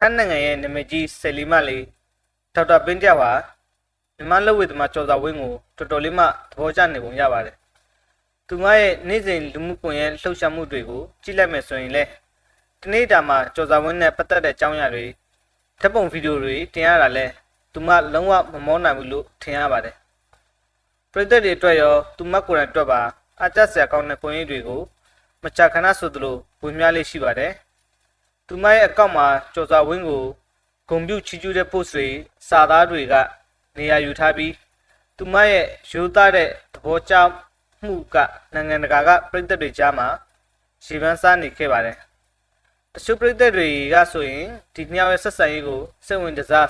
ထိုင်းနိုင်ငံရဲ့နာမည်ကြီးဆယ်လီမလေးဒေါက်တာပင်းကြပါမြန်မာလက်ဝဲသမားကျော်စာဝင်းကိုတော်တော်လေးမှသဘောကျနေပုံရပါတယ်။သူမရဲ့နေ့စဉ်လူမှုကွန်ရက်လှုပ်ရှားမှုတွေကိုကြည့်လိုက်မယ်ဆိုရင်လေဒီနေ့တာမှာကျော်စာဝင်းနဲ့ပတ်သက်တဲ့အကြောင်းအရာတွေဓာတ်ပုံဗီဒီယိုတွေတင်ရတာလဲသူမလုံးဝမမောနိုင်ဘူးလို့ထင်ရပါတယ်။ပရိသတ်တွေအတွက်ရောသူမကိုယ်တိုင်အတွက်ပါအကြက်ဆရာကောင်းတဲ့ပုံရိပ်တွေကိုမကြာခဏဆိုသလိုဝင်များလေးရှိပါတယ်။ သူမရဲ့အကောင့်မှာကြော်စာဝင်းကိုဂုံပြုတ်ချီကျူးတဲ့ post တွေစာသားတွေကနေရာယူထားပြီးသူမရဲ့ရိုးသားတဲ့သဘောကျမှုကနိုင်ငံတကာကပြည်သက်တွေကြားမှာရှေ့ပန်းစားနေခဲ့ပါတယ်။တချို့ပြည်သက်တွေကဆိုရင်ဒီညရဲ့ဆက်ဆံရေးကိုစိတ်ဝင်စား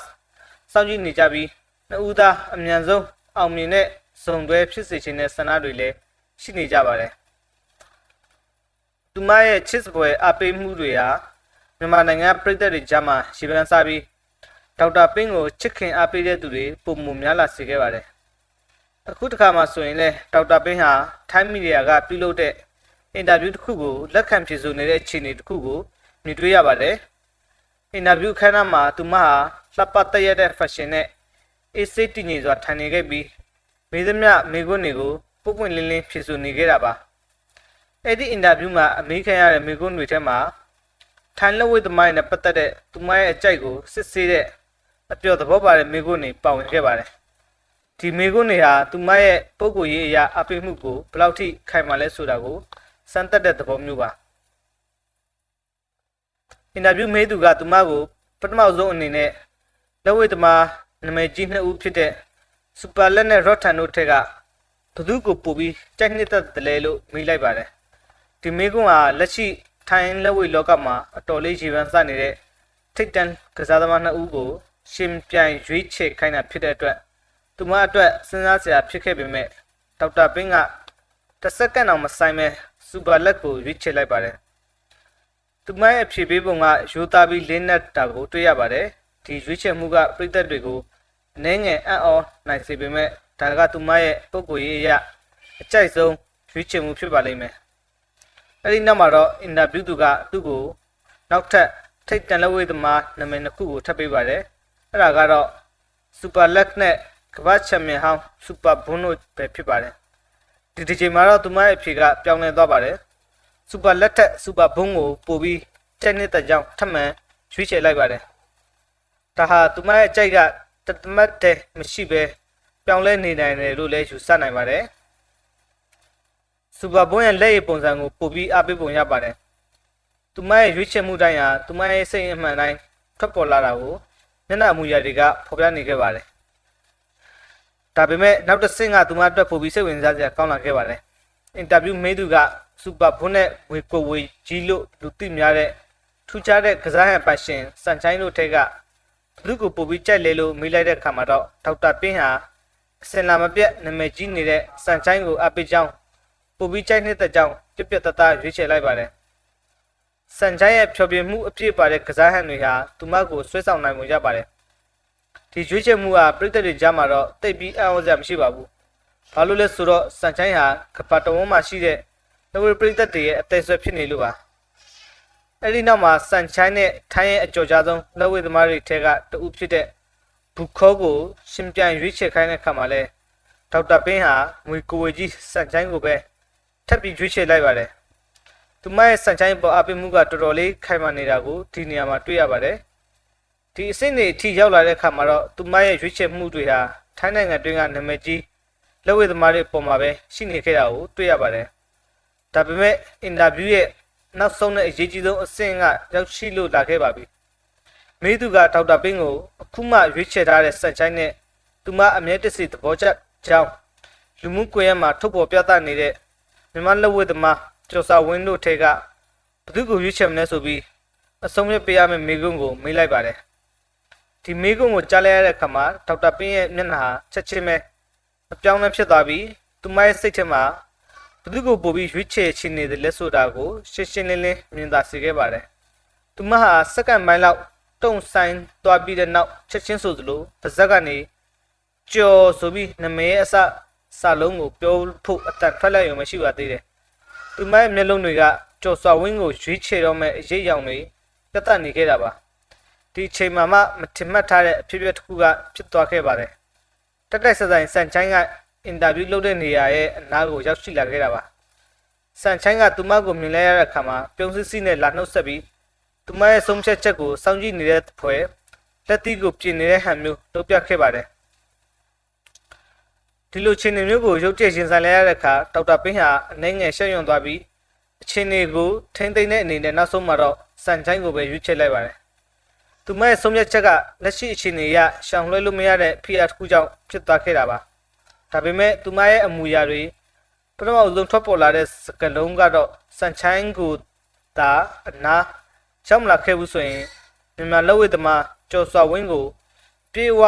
စောင့်ကြည့်နေကြပြီးနှစ်ဦးသားအမြန်ဆုံးအောင်မြင်တဲ့စုံတွဲဖြစ်စေခြင်းတဲ့ဆန္ဒတွေလည်းရှိနေကြပါတယ်။သူမရဲ့ချစ်စပွဲအပေးမှုတွေဟာ မြန်မာနိုင်ငံပြည်သက်တွေကြားမှာရှေ့ပန်းစားပြီးဒေါက်တာပင်းကိုချစ်ခင်အားပေးတဲ့သူတွေပုံမှုများလာစေခဲ့ပါတယ်။အခုတစ်ခါမှဆိုရင်လေဒေါက်တာပင်းဟာထိုင်းမီဒီယာကပြုလုပ်တဲ့အင်တာဗျူးတစ်ခုကိုလက်ခံဖြေဆိုနေတဲ့အခြေအနေတစ်ခုကိုမြင်တွေ့ရပါတယ်။အင်တာဗျူးခန်းနာမှာသူမဟာလှပတက်ရတဲ့ fashion နဲ့အေးစိတ်တည်ငြိမ်စွာထိုင်နေခဲ့ပြီးမိသမျှမိကွန်းတွေကိုပုပ်ပွင့်လင်းလင်းဖြေဆိုနေခဲ့တာပါ။အဲ့ဒီအင်တာဗျူးမှာအမေးခံရတဲ့မိကွန်းတွေထဲမှာ ထိုင်းလက်ဝဲသမိုင်းနဲ့ပတ်သက်တဲ့သူမရဲ့အကြိုက်ကိုစစ်ဆေးတဲ့အပျော်သဘောပါတဲ့မိကုန်းတွေပါဝင်ခဲ့ပါတယ်။ဒီမိကုန်းတွေဟာသူမရဲ့ပုံကိုယ်ရေးအရာအပိမှုကိုဘယ်လောက်ထိခိုင်မာလဲဆိုတာကိုစမ်းသပ်တဲ့သဘောမျိုးပါ။အင်တာဗျူးမေးသူကသူမကိုပထမဆုံးအနေနဲ့လက်ဝဲသမားနာမည်ကြီးနှစ်ဦးဖြစ်တဲ့စူပါလက်နဲ့ရော့ထန်တို့ထက်ကဘသူကိုပို့ပြီးကြိုက်နှစ်သက်တယ်လဲလို့မေးလိုက်ပါတယ်။ဒီမေကွန်းဟာလက်ရှိ ထိုင်းလက်ဝဲလောကမှာအတော်လေးရေပန်းစနေတဲ့ထိတ်တန့်ကစားသမားနှစ်ဦးကိုရှင်ပြိုင်ရွေးချယ်ခိုင်းတာဖြစ်တဲ့အတွက်သူမအတွက်စဉ်းစားစရာဖြစ်ခဲ့ပေမဲ့ဒေါက်တာပင်းကတစ်စက္ကန့်အောင်မဆိုင်မဲ့စူပါလက်ကိုရွေးချယ်လိုက်ပါတယ်သူမရဲ့အဖြေပေးပုံကရိုးသားပြီးလင်းနက်တာကိုတွေ့ရပါတယ်ဒီရွေးချယ်မှုကပြည်သက်တွေကိုအနှဲငယ်အံ့ဩနိုင်စေပေမဲ့ဒါကသူမရဲ့ပုံကိုယ်ရေးအရအကြိုက်ဆုံးရွေးချယ်မှုဖြစ်ပါလိမ့်မယ် အဲ့ဒီနောက်မှာတော့အင်တာဗျူးသူကသူ့ကိုနောက်ထပ်ထိတ်တန်လက်ဝဲသမားနာမည်နှစ်ခုကိုထပ်ပေးပါတယ်အဲ့ဒါကတော့စူပါလက်နဲ့ကမ္ဘာချန်ပီယံဟောင်းစူပါဘွန်းတို့ပဲဖြစ်ပါတယ်ဒီဒီချိန်မှာတော့သူမရဲ့အဖြေကပြောင်းလဲသွားပါတယ်စူပါလက်ထက်စူပါဘွန်းကိုပို့ပြီးတက်နေတဲ့ကြောင့်ထပ်မံရွေးချယ်လိုက်ပါတယ်ဒါဟာသူမရဲ့အကြိုက်ကတသမတ်တည်းမရှိပဲပြောင်းလဲနေနိုင်တယ်လို့လည်းယူဆနိုင်ပါတယ် စူပါဘွန်းရဲ့လက်ရည်ပုံစံကိုပို့ပြီးအပိပုံရပါတယ်။သူမရဲ့ရွေးချယ်မှုတိုင်းဟာသူမရဲ့စိတ်အမှန်တိုင်းထွက်ပေါ်လာတာကိုမျက်နှာအမူအရာတွေကဖော်ပြနေခဲ့ပါတယ်။ဒါပေမဲ့နောက်တစ်ဆင့်ကသူမအတွက်ပို့ပြီးစိတ်ဝင်စားစရာကောင်းလာခဲ့ပါတယ်။အင်တာဗျူးမေးသူကစူပါဘွန်းနဲ့ဝေကိုဝေကြီးလို့လူသိများတဲ့ထူးခြားတဲ့ကစားဟန်ပိုင်ရှင်စန်ချိုင်းတို့ထက်ကလူကိုပို့ပြီးကြိုက်လေလို့မေးလိုက်တဲ့အခါမှာတော့ဒေါက်တာပင်းဟာအစင်လာမပြတ်နာမည်ကြီးနေတဲ့စန်ချိုင်းကိုအပိကြောင်း ပူပြီးကြိုက်နေတဲ့ကြောင့်ပြက်ပြက်တသားရွေးချယ်လိုက်ပါတယ်။စန်ချိုင်းရဲ့ဖြောပြမှုအပြည့်ပါတဲ့ကစားဟန်တွေဟာသူမကိုဆွဲဆောင်နိုင်မှုရပါတယ်။ဒီရွေးချယ်မှုဟာပြည်သက်တွေကြားမှာတော့တိတ်ပြီးအံ့ဩစရာမရှိပါဘူး။ဘာလို့လဲဆိုတော့စန်ချိုင်းဟာကပတ်တော်ဝန်မှာရှိတဲ့လူဝေပြည်သက်တွေရဲ့အသေးဆွဲဖြစ်နေလို့ပါ။အဲဒီနောက်မှာစန်ချိုင်းနဲ့ထိုင်းရဲ့အကြော်ကြားဆုံးလက်ဝဲသမားတွေထဲကတဦးဖြစ်တဲ့ဘူခေါကိုရှင်ပြိုင်ရွေးချယ်ခိုင်းတဲ့အခါမှာလဲဒေါက်တာပင်းဟာငွေကိုဝေကြီးစန်ချိုင်းကိုပဲ ထပ်ပြီးရွေးချယ်လိုက်ပါတယ်။သူမရဲ့စံချိုင်းပေါ်အပိမှုကတော်တော်လေးခိုင်မာနေတာကိုဒီနေရာမှာတွေ့ရပါတယ်။ဒီအဆင့်တွေအထိရောက်လာတဲ့အခါမှာတော့သူမရဲ့ရွေးချယ်မှုတွေဟာထိုင်းနိုင်ငံတွင်းကနာမည်ကြီးလက်ဝဲသမားတွေအပေါ်မှာပဲရှိနေခဲ့တာကိုတွေ့ရပါတယ်။ဒါပေမဲ့အင်တာဗျူးရဲ့နောက်ဆုံးနဲ့အရေးကြီးဆုံးအဆင့်ကရောက်ရှိလို့လာခဲ့ပါပြီ။မေးသူကဒေါက်တာပင်းကိုအခုမှရွေးချယ်ထားတဲ့စံချိုင်းနဲ့သူမအမြဲတစေသဘောကျကြောင်းလူမှုကွန်ရက်မှာထုတ်ပေါ်ပြသနေတဲ့ မြန်မာလက်ဝဲသမားကျော်စာဝင်းတို့ထဲကဘသူကိုရွေးချယ်မလဲဆိုပြီးအဆုံးဖြတ်ပေးရမယ့်မိကုန်းကိုမေးလိုက်ပါတယ်ဒီမိကုန်းကိုကြားလိုက်ရတဲ့အခါမှာဒေါက်တာပင်းရဲ့မျက်နှာဟာချက်ချင်းပဲအပြောင်းလဲဖြစ်သွားပြီးသူမရဲ့စိတ်ထဲမှာဘသူကိုပို့ပြီးရွေးချယ်ချင်နေတယ်လဲဆိုတာကိုရှင်းရှင်းလင်းလင်းမြင်သာစေခဲ့ပါတယ်သူမဟာစက္ကန့်ပိုင်းလောက်တုံဆိုင်သွားပြီးတဲ့နောက်ချက်ချင်းဆိုသလိုပါဇက်ကနေကြော်ဆိုပြီးနမည်ရဲ့အစ စာလုံးကိုပြောဖို့အတန်ထွက်လိုက်ရုံမရှိပါသေးတယ်။သူမရဲ့မျက်လုံးတွေကကြော်စွာဝင်းကိုရွေးချယ်တော့မဲ့အရေးအယောင်တွေပြတ်တက်နေခဲ့တာပါ။ဒီအချိန်မှာမှမထင်မှတ်ထားတဲ့အဖြစ်အပျက်တစ်ခုကဖြစ်သွားခဲ့ပါတယ်တက်တိုက်ဆက်ဆိုင်စန်ချိုင်းကအင်တာဗျူးလုပ်တဲ့နေရာရဲ့အနားကိုရောက်ရှိလာခဲ့တာပါစန်ချိုင်းကသူမကိုမြင်လဲရတဲ့အခါမှာပြုံးစစ်စစ်နဲ့လာနှုတ်ဆက်ပြီးသူမရဲ့ဆုံးဖြတ်ချက်ကိုစောင့်ကြည့်နေတဲ့ဖွဲ့လက်သီးကိုပြင်နေတဲ့ဟန်မျိုးလုပ်ပြခဲ့ပါတယ် ဒီလိုချင်းနေမျိုးကိုရုပ်တရက်ရင်ဆိုင်လဲရတဲ့အခါဒေါက်တာပင်းဟာအနေငယ်ရှက်ရွံ့သွားပြီးအချင်းတွေကိုထိမ့်သိမ့်တဲ့အနေနဲ့နောက်ဆုံးမှာတော့စန်ချိုင်းကိုပဲရွေးချယ်လိုက်ပါတယ်။သူမရဲ့ဆုံးဖြတ်ချက်ကလက်ရှိအခြေအနေအရရှောင်လွှဲလို့မရတဲ့ဖိအားတစ်ခုကြောင့်ဖြစ်သွားခဲ့တာပါ။ဒါပေမဲ့သူမရဲ့အမူအရာတွေပထမအဆုံးထွက်ပေါ်လာတဲ့စကလုံးကတော့စန်ချိုင်းကိုဒါအနာရောက်မလာခဲ့ဘူးဆိုရင်မြန်မာလက်ဝဲသမားကျော်စွာဝင်းကိုပြေဝ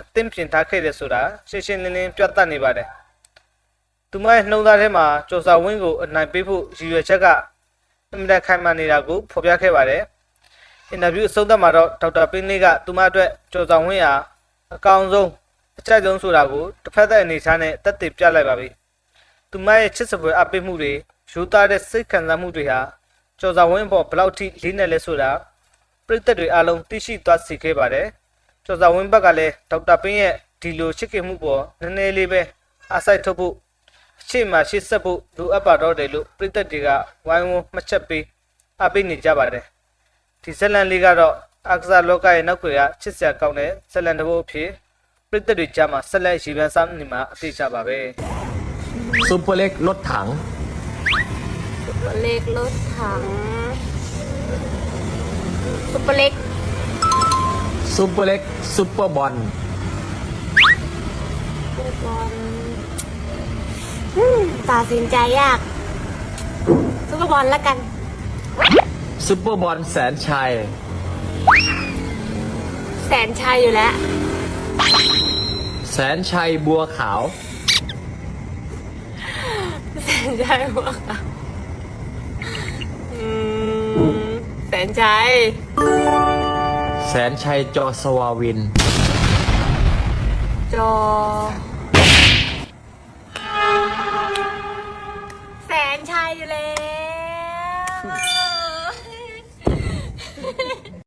အသင်ပြင်ထားခဲ့တယ်ဆိုတာရှင်းရှင်းလင်းလင်းပြသနေပါတယ်။သူမရဲ့နှုံသားထဲမှာကျော်စာဝင်းကိုအနိုင်ပေးဖို့ရည်ရွယ်ချက်ကအမြဲခိုင်မာနေတာကိုဖော်ပြခဲ့ပါတယ်။အင်တာဗျူးအဆုံးသတ်မှာတော့ဒေါက်တာပင်းလေးကသူမအတွက်ကျော်စာဝင်းဟာအကောင်ဆုံးအချက်ဆုံးဆိုတာကိုတစ်ဖက်သက်အနေထားနဲ့တက်တည်ပြလိုက်ပါပြီ။သူမရဲ့ချစ်စပွဲအပိမှုတွေရိုးသားတဲ့စိတ်ခံစားမှုတွေဟာကျော်စာဝင်းအပေါ်ဘယ်လောက်ထိလေးနဲ့လဲဆိုတာပြည်သက်တွေအားလုံးသိရှိသွားစေခဲ့ပါတယ်။ ကျော်စာဝင်းဘက်ကလည်းဒေါက်တာပင်းရဲ့ဒီလိုချစ်ခင်မှုပေါ်နည်းနည်းလေးပဲအားစိုက်ထုတ်ဖို့အရှိမှရှေ့ဆက်ဖို့လိုအပ်ပါတော့တယ်လို့ပြည်သက်တွေကဝိုင်းဝန်းမှတ်ချက်ပေးအားပေးနေကြပါတယ်ဒီဇက်လန်လေးကတော့အာကစားလောကရဲ့နောက်ွယ်ကချစ်စရာကောင်းတဲ့ဇက်လန်တစ်ပုဒ်အဖြစ်ပြည်သက်တွေကြားမှာဆက်လက်ရည်ပန်းစားနေမှာအသေးချပါပဲ ซุปเปอร์เล็กรถถัง เล็กรถถังซุปเปอร์เล็ก ซุปเปอร์เล็กซุปเปอร์บอลฟุตบอลอืมตัดสินใจยากซุปเปอร์บอลแล้วกันซุปเปอร์บอลแสนชัย แสนชัยอยู่แล้ว แสนชัยบัวขาว แสนชัยหัวขาวอืมแสนชัยแส นชัยจอสวาวิน จอ แสนชัยอยู่เลย